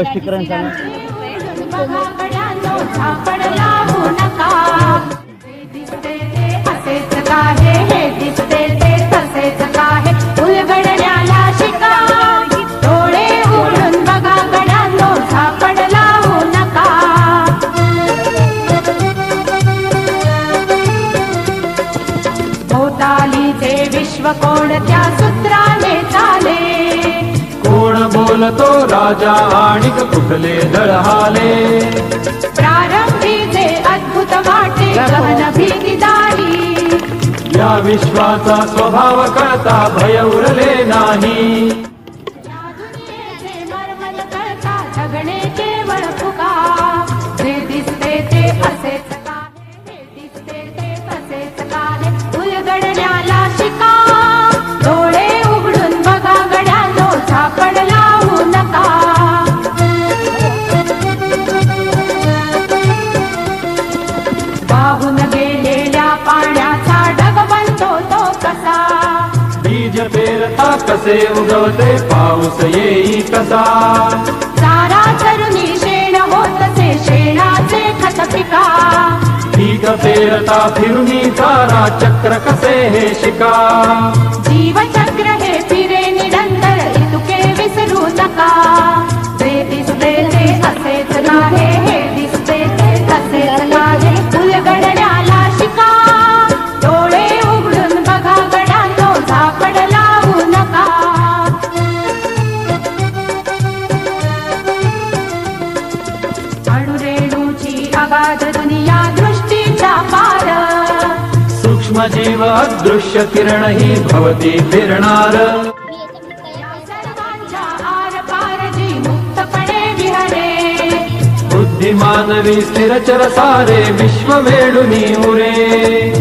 स्पष्टीकरण सांगा. ते विश्व कोणत्या सूत्रा कोण बोलतो राजा आणि कुठले दळहाले? प्रारंभी जे अद्भुत वाटे गहन भीती या विश्वाचा स्वभाव कळता भय उरले नाही. कसे उगवते पाऊस येई कसा? चारा चरुणी शेण होतसे शेणाचे खत पिका पीक पेरता फिरुनी तारा चक्र कसे हे शिका? जीवचक्र अगाध दुनिया दृष्टीचा पार सूक्ष्म जीव अदृश्य किरण ही भवती फिरणार. बुद्धिमानवी स्थिरचर सारे विश्व वेडुनी उरे.